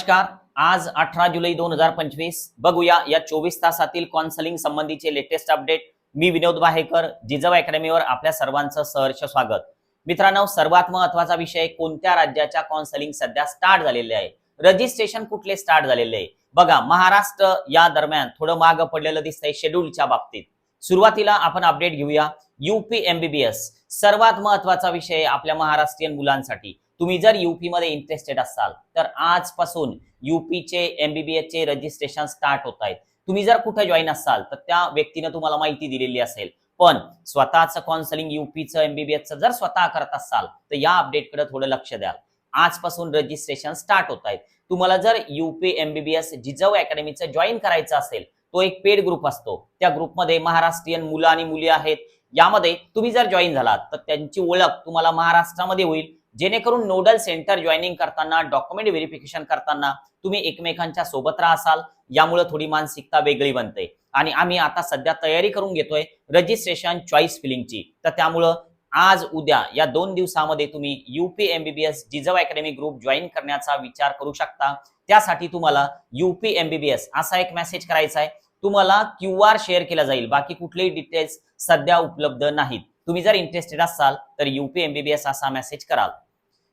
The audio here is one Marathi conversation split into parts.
नमस्कार. आज अठरा जुलै दोन हजार पंचवीस. बघूया या चोवीस तासातील कॉन्सलिंग संबंधीचे लेटेस्ट अपडेट मी विनोद बाहेकर जिजव अकॅडमीवर आपल्या सर्वांचं सहर्ष स्वागत. मित्रांनो सर्वात महत्त्वाचा विषय कोणत्या राज्याच्या कॉन्सलिंग सध्या स्टार्ट झालेले आहे? रजिस्ट्रेशन कुठले स्टार्ट झालेले आहे? बघा महाराष्ट्र या दरम्यान थोडं मागं पडलेलं दिसतंय शेड्यूलच्या बाबतीत. सुरुवातीला आपण अपडेट घेऊया. युपी एमबीबीएस सर्वात महत्त्वाचा विषय आपल्या महाराष्ट्रीयन मुलांसाठी. तुम्ही जर युपीमध्ये इंटरेस्टेड असाल तर आजपासून युपीचे एमबीबीएसचे रजिस्ट्रेशन स्टार्ट होत आहेत. तुम्ही जर कुठे जॉईन असाल तर त्या व्यक्तीनं तुम्हाला माहिती दिलेली असेल. पण स्वतःचं काउन्सलिंग युपीचं एमबीबीएसचं जर स्वतः करत असाल तर या अपडेटकडे थोडं लक्ष द्याल आजपासून रजिस्ट्रेशन स्टार्ट होत आहेत. तुम्हाला जर युपी एमबीबीएस जिजव अकॅडमीचं जॉईन करायचं असेल तो एक पेड ग्रुप असतो. त्या ग्रुपमध्ये महाराष्ट्रीयन मुलं आणि मुली आहेत. यामध्ये तुम्ही जर जॉईन झालात तर त्यांची ओळख तुम्हाला महाराष्ट्रामध्ये होईल. जेणेकरून नोडल सेंटर जॉईनिंग करताना डॉक्युमेंट व्हेरिफिकेशन करताना तुम्ही एकमेकांच्या सोबत राहाल यामुळे थोडी मानसिकता वेगळी बनते. आणि आम्ही आता सध्या तयारी करून घेतोय रजिस्ट्रेशन चॉईस फिलिंगची तर त्यामुळं आज उद्या या दोन दिवसामध्ये तुम्ही UP MBBS Jijau academy group join करण्याचा विचार करू शकता. त्यासाठी तुम्हाला युपी एमबीबीएस असा एक मेसेज करायचा आहे तुम्हाला क्यू आर शेअर केला जाईल. बाकी कुठलेही डिटेल्स सध्या उपलब्ध नाहीत. तुम्ही जर इंटरेस्टेड असाल तर युपी एमबीबीएस असा मेसेज कराल.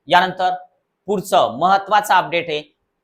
यानंतर पुढचं महत्वाचं अपडेट आहे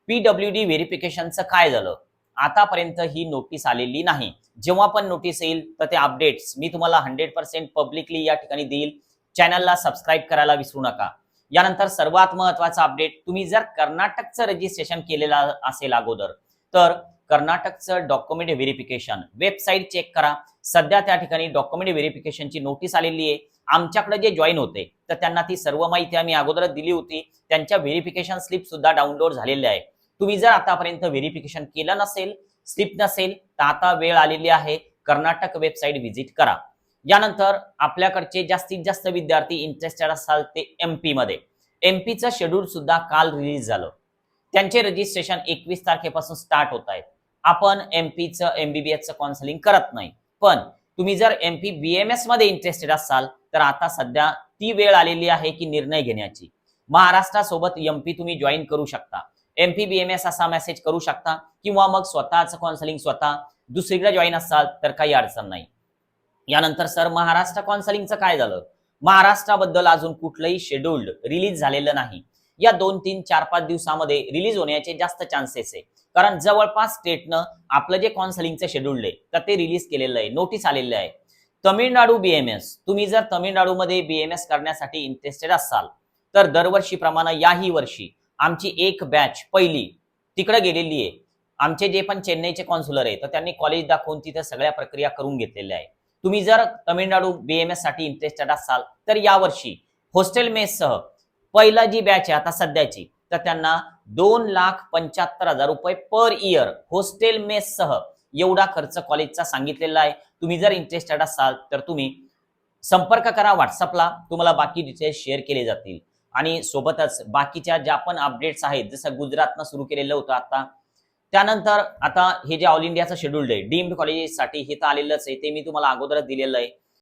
पीडब्ल्यू डी व्हेरिफिकेशनचं काय झालं? आतापर्यंत ही नोटीस आलेली नाही. जेव्हा पण नोटीस येईल तर ते अपडेट्स मी तुम्हाला हंड्रेड पर्सेंट पब्लिकली या ठिकाणी देईल. चॅनलला सबस्क्राईब करायला विसरू नका. यानंतर सर्वात महत्त्वाचा अपडेट तुम्ही जर कर्नाटकचं रजिस्ट्रेशन केलेलं असेल अगोदर तर कर्नाटकचं डॉक्युमेंट व्हेरिफिकेशन वेबसाईट चेक करा. सध्या त्या ठिकाणी डॉक्युमेंट व्हेरिफिकेशनची नोटीस आलेली आहे. आमच्याकडे जे जॉईन होते तर त्यांना ती सर्व माहिती आम्ही अगोदरच दिली होती. त्यांच्या व्हेरिफिकेशन स्लिप सुद्धा डाउनलोड झालेल्या आहे तुम्ही जर आतापर्यंत व्हेरिफिकेशन केलं नसेल स्लिप नसेल तर आता वेळ आलेली आहे. कर्नाटक वेबसाईट व्हिजिट करा. यानंतर आपल्याकडचे जास्तीत जास्त विद्यार्थी इंटरेस्टेड असाल ते एमपी मध्ये. एमपीचं शेड्यूल सुद्धा काल रिलीज झालं. त्यांचे रजिस्ट्रेशन एकवीस तारखेपासून स्टार्ट होत आहेत. आपण एमपीचं एमबीबीएसचं काउन्सिलिंग करत नाही. पण तुम्ही जर एमपी एसमध्ये इंटरेस्टेड असाल तर आता सध्या ती वेळ आलेली आहे की निर्णय घेण्याची. महाराष्ट्रासोबत एमपी तुम्ही जॉईन करू शकता. एमपी एस असा मेसेज करू शकता किंवा मग स्वतःचं काउन्सिलिंग स्वतः दुसरीकडे जॉईन असाल तर काही अडचण नाही. यानंतर सर महाराष्ट्र काउन्सिलिंगचं काय झालं? महाराष्ट्राबद्दल अजून कुठलंही शेड्युल्ड रिलीज झालेलं नाही. या दोन तीन चार पाच दिवसामध्ये रिलीज होण्याचे जास्त चान्सेस आहे. कारण जवळपास स्टेटनं आपलं जे कॉन्सलिंगचं शेड्यूल आहे तर ते रिलीज केलेलं आहे नोटीस आलेलं आहे. तमिळनाडू बीएमएस तुम्ही जर तमिळनाडूमध्ये बीएमएस करण्यासाठी इंटरेस्टेड असाल तर दरवर्षीप्रमाणे याही वर्षी आमची एक बॅच पहिली तिकडे गेलेली आहे. आमचे जे पण चेन्नईचे कॉन्सुलर आहे तर त्यांनी कॉलेज दाखवून तिथे सगळ्या प्रक्रिया करून घेतलेल्या आहे तुम्ही जर तमिळनाडू बीएमएससाठी इंटरेस्टेड असाल तर यावर्षी हॉस्टेल मेससह पहिला जी बॅच आहे आता सध्याची तर त्यांना दोन लाख पंच्याहत्तर हजार रुपये पर इयर हॉस्टेल मेससह एवढा खर्च कॉलेजचा सांगितलेला आहे. तुम्ही जर इंटरेस्टेड असाल तर तुम्ही संपर्क करा व्हॉट्सअपला तुम्हाला बाकी डिटेल्स शेअर केले जातील. आणि सोबतच बाकीच्या ज्या पण अपडेट्स आहेत जसं गुजरातनं सुरू केलेलं होतं आता त्यानंतर आता हे जे ऑल इंडियाचं शेड्यूल्ड आहे डीम्ड कॉलेजेससाठी हे तर आलेलंच आहे ते मी तुम्हाला अगोदरच दिलेलं आहे.